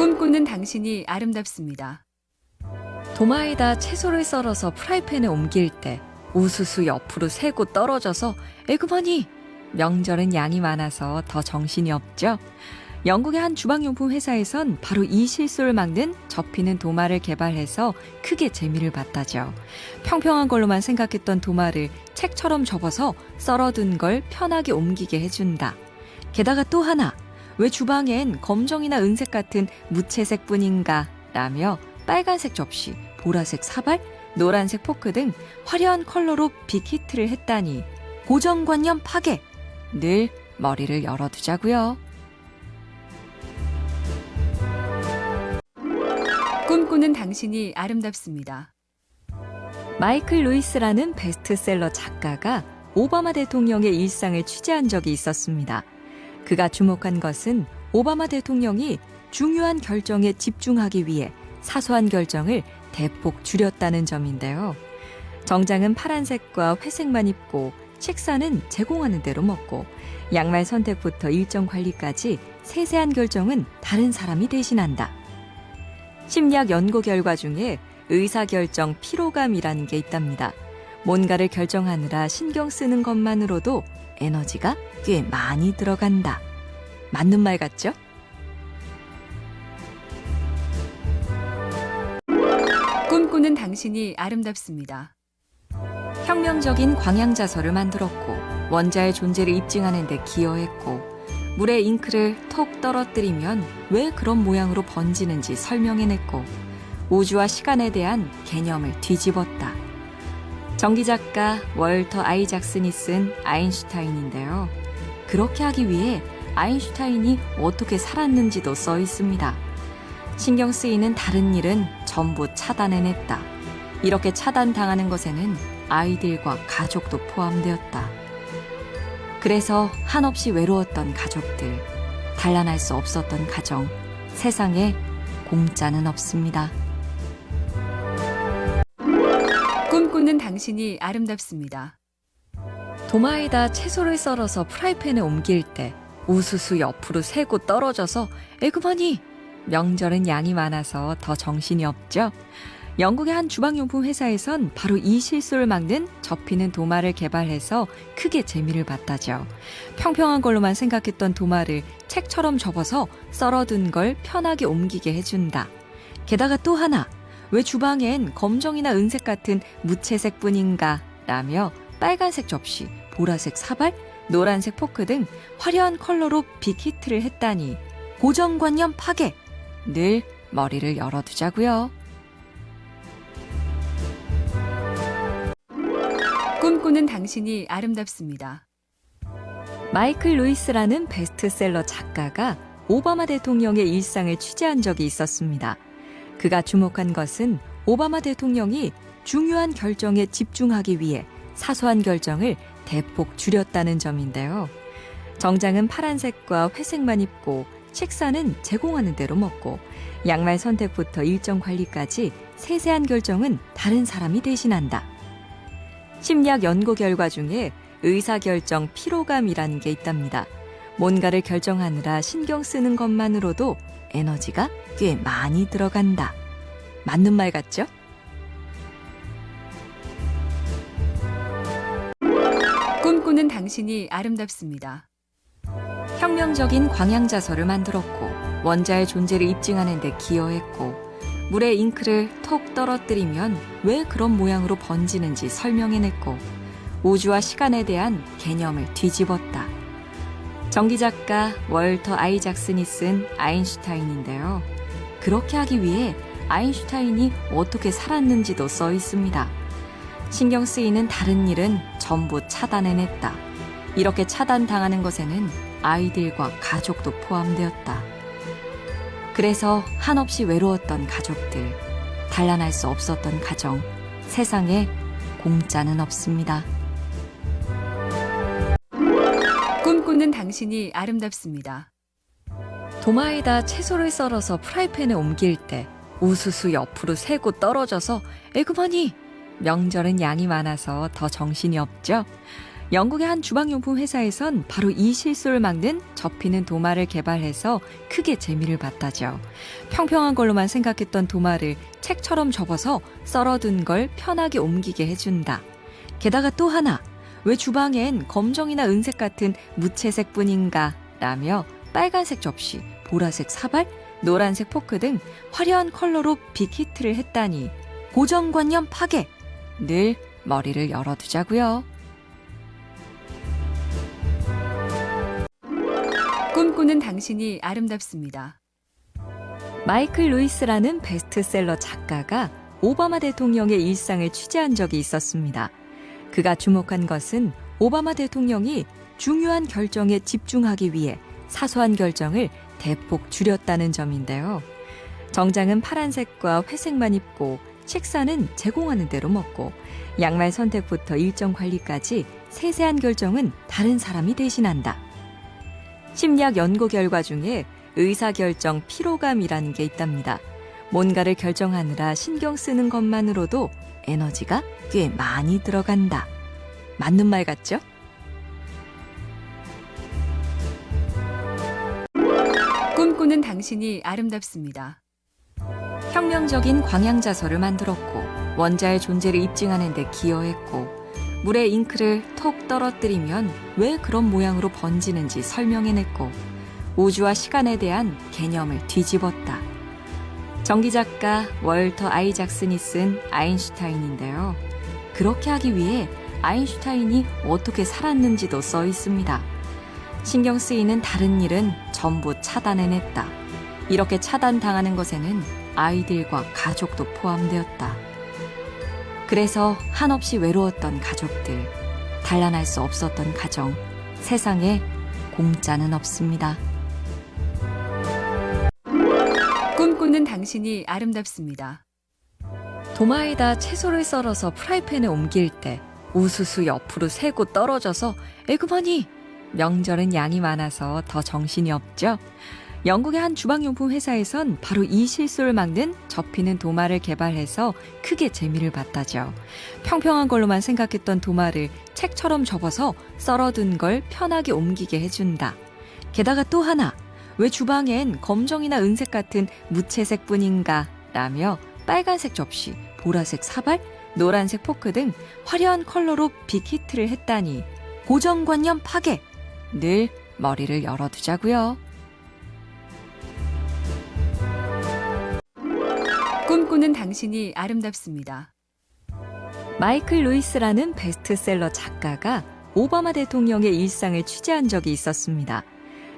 꿈꾸는 당신이 아름답습니다. 도마에다 채소를 썰어서 프라이팬에 옮길 때 우수수 옆으로 새고 떨어져서 에그머니 명절은 양이 많아서 더 정신이 없죠. 영국의 한 주방용품 회사에선 바로 이 실수를 막는 접히는 도마를 개발해서 크게 재미를 봤다죠. 평평한 걸로만 생각했던 도마를 책처럼 접어서 썰어둔 걸 편하게 옮기게 해준다. 게다가 또 하나, 왜 주방엔 검정이나 은색 같은 무채색 뿐인가? 라며 빨간색 접시, 보라색 사발, 노란색 포크 등 화려한 컬러로 빅히트를 했다니 고정관념 파괴! 늘 머리를 열어두자고요. 꿈꾸는 당신이 아름답습니다. 마이클 루이스라는 베스트셀러 작가가 오바마 대통령의 일상을 취재한 적이 있었습니다. 그가 주목한 것은 오바마 대통령이 중요한 결정에 집중하기 위해 사소한 결정을 대폭 줄였다는 점인데요. 정장은 파란색과 회색만 입고 식사는 제공하는 대로 먹고 양말 선택부터 일정 관리까지 세세한 결정은 다른 사람이 대신한다. 심리학 연구 결과 중에 의사결정 피로감이라는 게 있답니다. 뭔가를 결정하느라 신경 쓰는 것만으로도 에너지가 꽤 많이 들어간다. 맞는 말 같죠? 꿈꾸는 당신이 아름답습니다. 혁명적인 광양자서를 만들었고 원자의 존재를 입증하는 데 기여했고 물에 잉크를 톡 떨어뜨리면 왜 그런 모양으로 번지는지 설명해냈고 우주와 시간에 대한 개념을 뒤집었다. 전기 작가 월터 아이작슨이 쓴 아인슈타인인데요. 그렇게 하기 위해 아인슈타인이 어떻게 살았는지도 써 있습니다. 신경 쓰이는 다른 일은 전부 차단해냈다. 이렇게 차단당하는 것에는 아이들과 가족도 포함되었다. 그래서 한없이 외로웠던 가족들, 단란할 수 없었던 가정, 세상에 공짜는 없습니다. 꿈꾸는 당신이 아름답습니다. 도마에다 채소를 썰어서 프라이팬에 옮길 때 우수수 옆으로 새고 떨어져서 에그머니 명절은 양이 많아서 더 정신이 없죠. 영국의 한 주방용품 회사에선 바로 이 실수를 막는 접히는 도마를 개발해서 크게 재미를 봤다죠. 평평한 걸로만 생각했던 도마를 책처럼 접어서 썰어둔 걸 편하게 옮기게 해준다. 게다가 또 하나, 왜 주방엔 검정이나 은색 같은 무채색 뿐인가? 라며 빨간색 접시, 보라색 사발, 노란색 포크 등 화려한 컬러로 빅히트를 했다니 고정관념 파괴! 늘 머리를 열어두자고요. 꿈꾸는 당신이 아름답습니다. 마이클 루이스라는 베스트셀러 작가가 오바마 대통령의 일상을 취재한 적이 있었습니다. 그가 주목한 것은 오바마 대통령이 중요한 결정에 집중하기 위해 사소한 결정을 대폭 줄였다는 점인데요. 정장은 파란색과 회색만 입고 식사는 제공하는 대로 먹고 양말 선택부터 일정 관리까지 세세한 결정은 다른 사람이 대신한다. 심리학 연구 결과 중에 의사결정 피로감이라는 게 있답니다. 뭔가를 결정하느라 신경 쓰는 것만으로도 에너지가 꽤 많이 들어간다. 맞는 말 같죠? 꿈꾸는 당신이 아름답습니다. 혁명적인 광양자서를 만들었고 원자의 존재를 입증하는 데 기여했고 물에 잉크를 톡 떨어뜨리면 왜 그런 모양으로 번지는지 설명해냈고 우주와 시간에 대한 개념을 뒤집었다. 전기 작가 월터 아이작슨이 쓴 아인슈타인인데요. 그렇게 하기 위해 아인슈타인이 어떻게 살았는지도 써 있습니다. 신경 쓰이는 다른 일은 전부 차단해냈다. 이렇게 차단당하는 것에는 아이들과 가족도 포함되었다. 그래서 한없이 외로웠던 가족들, 단란할 수 없었던 가정, 세상에 공짜는 없습니다. 꿈꾸는 당신이 아름답습니다. 도마에다 채소를 썰어서 프라이팬에 옮길 때 우수수 옆으로 새고 떨어져서 에그머니 명절은 양이 많아서 더 정신이 없죠. 영국의 한 주방용품 회사에선 바로 이 실수를 막는 접히는 도마를 개발해서 크게 재미를 봤다죠. 평평한 걸로만 생각했던 도마를 책처럼 접어서 썰어둔 걸 편하게 옮기게 해준다. 게다가 또 하나, 왜 주방엔 검정이나 은색 같은 무채색 뿐인가? 라며 빨간색 접시, 보라색 사발, 노란색 포크 등 화려한 컬러로 빅히트를 했다니 고정관념 파괴! 늘 머리를 열어두자고요. 꿈꾸는 당신이 아름답습니다. 마이클 루이스라는 베스트셀러 작가가 오바마 대통령의 일상을 취재한 적이 있었습니다. 그가 주목한 것은 오바마 대통령이 중요한 결정에 집중하기 위해 사소한 결정을 대폭 줄였다는 점인데요. 정장은 파란색과 회색만 입고 식사는 제공하는 대로 먹고 양말 선택부터 일정 관리까지 세세한 결정은 다른 사람이 대신한다. 심리학 연구 결과 중에 의사결정 피로감이라는 게 있답니다. 뭔가를 결정하느라 신경 쓰는 것만으로도 에너지가 꽤 많이 들어간다. 맞는 말 같죠? 꿈꾸는 당신이 아름답습니다. 혁명적인 광양자서를 만들었고 원자의 존재를 입증하는 데 기여했고 물에 잉크를 톡 떨어뜨리면 왜 그런 모양으로 번지는지 설명해냈고 우주와 시간에 대한 개념을 뒤집었다. 전기작가 월터 아이작슨이 쓴 아인슈타인인데요. 그렇게 하기 위해 아인슈타인이 어떻게 살았는지도 써 있습니다. 신경 쓰이는 다른 일은 전부 차단해냈다. 이렇게 차단당하는 것에는 아이들과 가족도 포함되었다. 그래서 한없이 외로웠던 가족들, 단란할 수 없었던 가정, 세상에 공짜는 없습니다. 꿈꾸는 당신이 아름답습니다. 도마에다 채소를 썰어서 프라이팬에 옮길 때 우수수 옆으로 새고 떨어져서 에그머니 명절은 양이 많아서 더 정신이 없죠. 영국의 한 주방용품 회사에선 바로 이 실수를 막는 접히는 도마를 개발해서 크게 재미를 봤다죠. 평평한 걸로만 생각했던 도마를 책처럼 접어서 썰어둔 걸 편하게 옮기게 해준다. 게다가 또 하나, 왜 주방엔 검정이나 은색 같은 무채색 뿐인가? 라며 빨간색 접시, 보라색 사발, 노란색 포크 등 화려한 컬러로 빅히트를 했다니 고정관념 파괴! 늘 머리를 열어두자고요. 꿈꾸는 당신이 아름답습니다. 마이클 루이스라는 베스트셀러 작가가 오바마 대통령의 일상을 취재한 적이 있었습니다.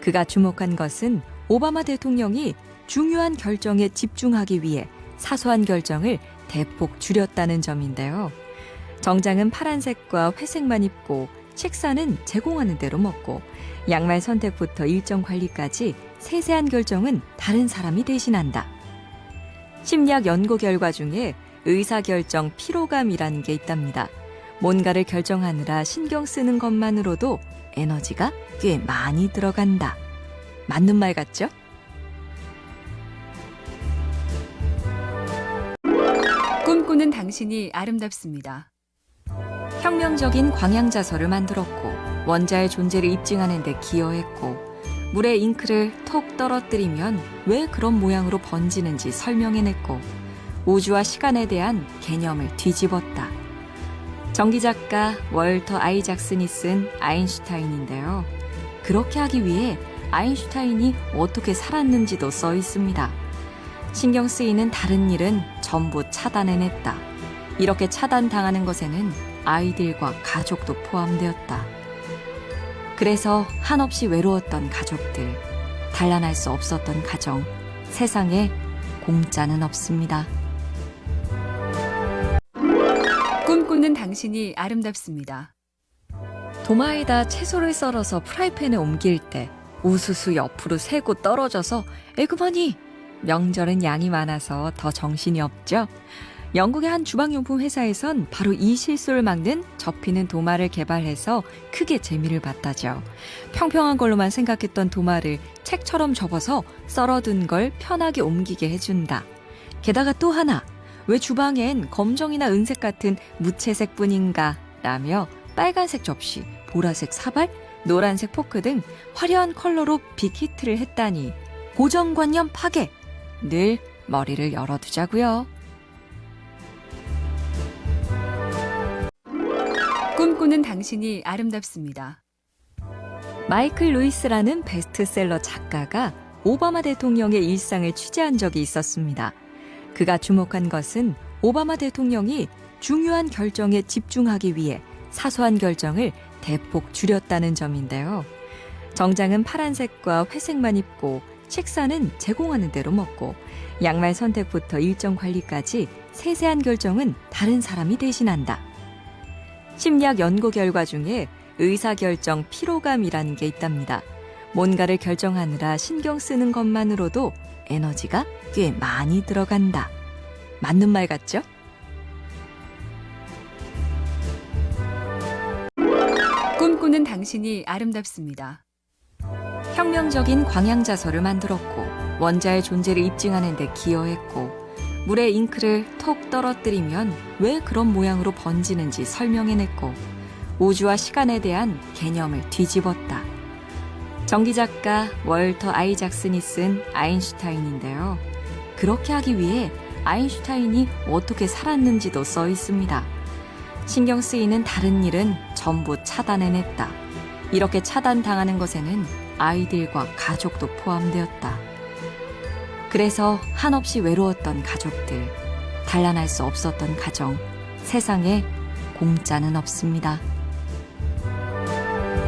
그가 주목한 것은 오바마 대통령이 중요한 결정에 집중하기 위해 사소한 결정을 대폭 줄였다는 점인데요. 정장은 파란색과 회색만 입고 식사는 제공하는 대로 먹고 양말 선택부터 일정 관리까지 세세한 결정은 다른 사람이 대신한다. 심리학 연구 결과 중에 의사결정 피로감이라는 게 있답니다. 뭔가를 결정하느라 신경 쓰는 것만으로도 에너지가 꽤 많이 들어간다. 맞는 말 같죠? 꿈꾸는 당신이 아름답습니다. 혁명적인 광양자서를 만들었고 원자의 존재를 입증하는 데 기여했고 물에 잉크를 톡 떨어뜨리면 왜 그런 모양으로 번지는지 설명해냈고 우주와 시간에 대한 개념을 뒤집었다. 전기 작가 월터 아이작슨이 쓴 아인슈타인인데요. 그렇게 하기 위해 아인슈타인이 어떻게 살았는지도 써 있습니다. 신경 쓰이는 다른 일은 전부 차단해냈다. 이렇게 차단당하는 것에는 아이들과 가족도 포함되었다. 그래서 한없이 외로웠던 가족들, 단란할 수 없었던 가정, 세상에 공짜는 없습니다. 꿈꾸는 당신이 아름답습니다. 도마에다 채소를 썰어서 프라이팬에 옮길 때 우수수 옆으로 새고 떨어져서 에그머니 명절은 양이 많아서 더 정신이 없죠. 영국의 한 주방용품 회사에선 바로 이 실수를 막는 접히는 도마를 개발해서 크게 재미를 봤다죠. 평평한 걸로만 생각했던 도마를 책처럼 접어서 썰어둔 걸 편하게 옮기게 해준다. 게다가 또 하나, 왜 주방엔 검정이나 은색 같은 무채색 뿐인가? 라며 빨간색 접시, 보라색 사발, 노란색 포크 등 화려한 컬러로 빅히트를 했다니 고정관념 파괴! 늘 머리를 열어두자고요. 꿈꾸는 당신이 아름답습니다. 마이클 루이스라는 베스트셀러 작가가 오바마 대통령의 일상을 취재한 적이 있었습니다. 그가 주목한 것은 오바마 대통령이 중요한 결정에 집중하기 위해 사소한 결정을 대폭 줄였다는 점인데요. 정장은 파란색과 회색만 입고 식사는 제공하는 대로 먹고 양말 선택부터 일정 관리까지 세세한 결정은 다른 사람이 대신한다. 심리학 연구 결과 중에 의사결정 피로감이라는 게 있답니다. 뭔가를 결정하느라 신경 쓰는 것만으로도 에너지가 꽤 많이 들어간다. 맞는 말 같죠? 꿈꾸는 당신이 아름답습니다. 혁명적인 광양자서를 만들었고 원자의 존재를 입증하는 데 기여했고 물에 잉크를 톡 떨어뜨리면 왜 그런 모양으로 번지는지 설명해냈고 우주와 시간에 대한 개념을 뒤집었다. 전기작가 월터 아이작슨이 쓴 아인슈타인인데요. 그렇게 하기 위해 아인슈타인이 어떻게 살았는지도 써 있습니다. 신경 쓰이는 다른 일은 전부 차단해냈다. 이렇게 차단당하는 것에는 아이들과 가족도 포함되었다. 그래서 한없이 외로웠던 가족들, 단란할 수 없었던 가정, 세상에 공짜는 없습니다.